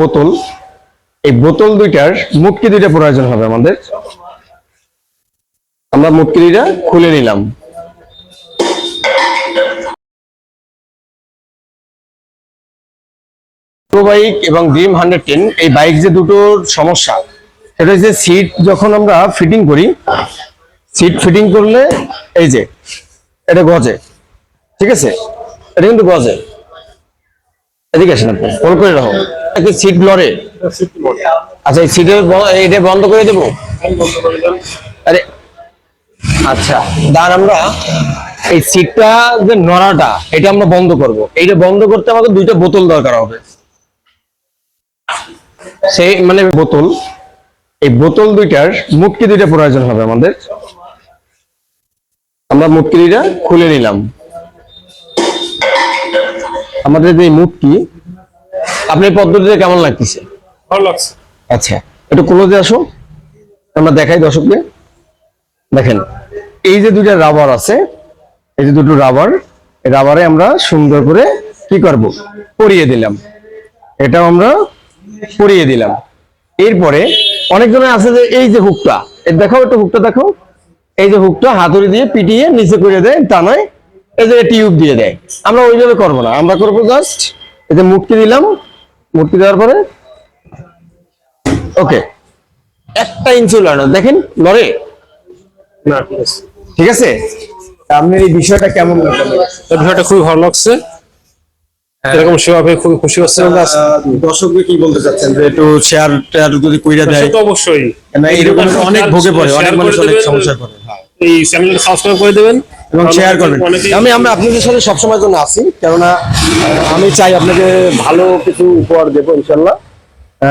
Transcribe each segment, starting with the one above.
বোতল। এই বোতল দুইটার মুটকি দুইটা প্রয়োজন হবে আমাদের। আমরা মুটকি দুইটা খুলে নিলাম। বাইক এবং ড্রিম হান্ড্রেড টেন, এই বাইক যে দুটোর সমস্যা, সেটা হচ্ছে সিট যখন আমরা ফিটিং করি সিট ফিটিং করলে এই যে, এটা গজে। ঠিক আছে? এটা কিন্তু গজে। এদিকে আচ্ছা আচ্ছা এটা আমরা বন্ধ করব। এইটা বন্ধ করতে আমাদের দুইটা বোতল দরকার হবে। সেই মানে বোতল, এই বোতল দুইটার মুটকি দুইটা প্রয়োজন হবে আমাদের। আমরা মুটকি দুইটা খুলে নিলাম। আমাদের যে মুটকি আপনার পদ্ধতিতে কেমন লাগতেছে? ভালো লাগছে। আচ্ছা একটু ক্লোজে আসো আমরা দেখাই দর্শককে দেখেন এই যে দুইটা রাবার আছে এই যে দুটো রাবার রাবারে আমরা সুন্দর করে কি করব? পরিয়ে দিলাম। এটাও আমরা পরিয়ে দিলাম। এরপরে অনেকজনের আছে যে এই যে হুকটা দেখো একটু হুকটা দেখো এই যে হুকটা হাতুড়ি দিয়ে পিটিয়ে নিচে করে দেয় তা নয় টিউব দিয়ে দেয়। আমরা ওইভাবে করব না। আমরা করব জাস্ট এই যে মুটকি দিলাম। মুটকি দেওয়ার পরে ওকে একটা ইঞ্চি লড়ানো দেখেন লড়ে না ঠিক আছে। আপনার এই বিষয়টা কেমন লাগল? এই বিষয়টা খুবই ভালো লাগছে। এরকম সেবা পেয়ে খুবই খুশি হচ্ছে দর্শককে কি বলতে চাচ্ছেন? যে একটু শেয়ার টেয়ার যদি কইরা দেয় তো অবশ্যই। না এরকম অনেক ভোগে পড়ে অনেক মানুষ অনেক সমস্যা করে। হ্যাঁ। এই চ্যানেলটা সাবস্ক্রাইব করে দেবেন। এবং শেয়ার করবেন। আমি আমরা আপনাদের সাথে সবসময় জন্য আছি কেননা আমি চাই আপনাকে ভালো কিছু উপহার দেবো ইনশাল্লাহ।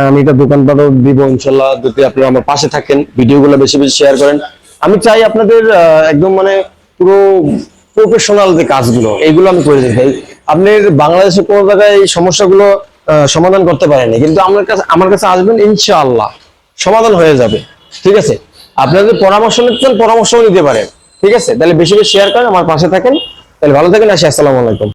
আমি এটা দোকানপাটও দিব ইনশাল্লাহ যদি আপনারা আমার পাশে থাকেন ভিডিওগুলো বেশি বেশি শেয়ার করেন। আমি চাই আপনাদের একদম মানে পুরো প্রফেশনাল যে কাজগুলো এইগুলো আমি করে দিতে চাই আপনি বাংলাদেশে কোনো জায়গায় এই সমস্যাগুলো সমাধান করতে পারেনি কিন্তু আমার কাছে আমার কাছে আসবেন ইনশাআল্লাহ। সমাধান হয়ে যাবে ঠিক আছে? আপনাদের পরামর্শ নিতে চান পরামর্শও নিতে পারেন। ঠিক আছে? তাহলে বেশি বেশি শেয়ার করেন, আমার পাশে থাকেন। তাহলে ভালো থাকেন, আসি, আসসালামু আলাইকুম।